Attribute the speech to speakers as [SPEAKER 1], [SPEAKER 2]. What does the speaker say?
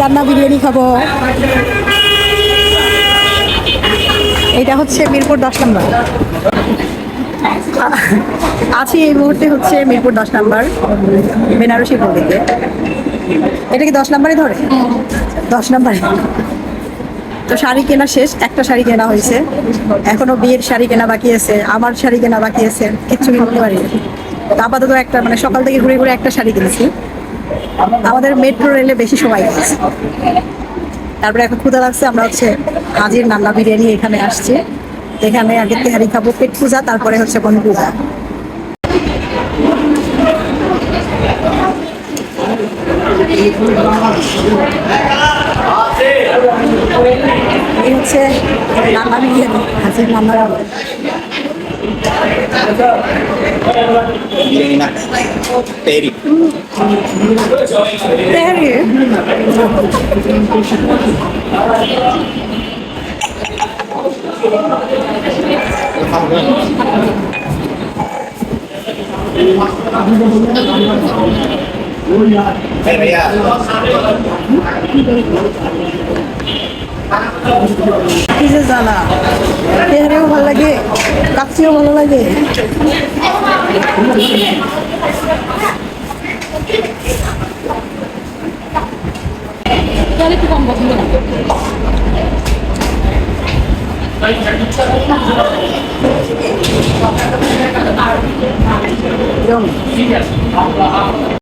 [SPEAKER 1] রান্না বিরিয়ানি খাব। এটা হচ্ছে মিরপুর দশ নম্বর। আছি এই মুহূর্তে হচ্ছে মিরপুর দশ নম্বর, বেনারসি পল্লীতে। এটা কি দশ নম্বরে ধরে? দশ নম্বরে। তো শাড়ি কেনা শেষ, একটা শাড়ি কেনা হয়েছে। এখনও বিয়ের শাড়ি কেনা বাকি আছে, আমার শাড়ি কেনা বাকি আছে, কিচ্ছু কিনতে পারি আপাতত একটা মানে সকাল থেকে ঘুরে ঘুরে একটা শাড়ি কিনেছি। আমাদের মেট্রো রেলে বেশি সময় গেছে। তারপরে এখন ক্ষুদা লাগছে, আমরা হচ্ছে হাজির নান্না বিরিয়ানি এখানে আসছি। এখানে আগে তেহারি খাব, পেট পূজা, তারপরে হচ্ছে কোন পূজা। হচ্ছে নান্না বিরিয়ানি, হাজির নান্না
[SPEAKER 2] বিরিয়ানি না তেরি
[SPEAKER 1] তেহারি
[SPEAKER 2] ভাইয়া
[SPEAKER 1] কাচ্চিও ভালো লাগে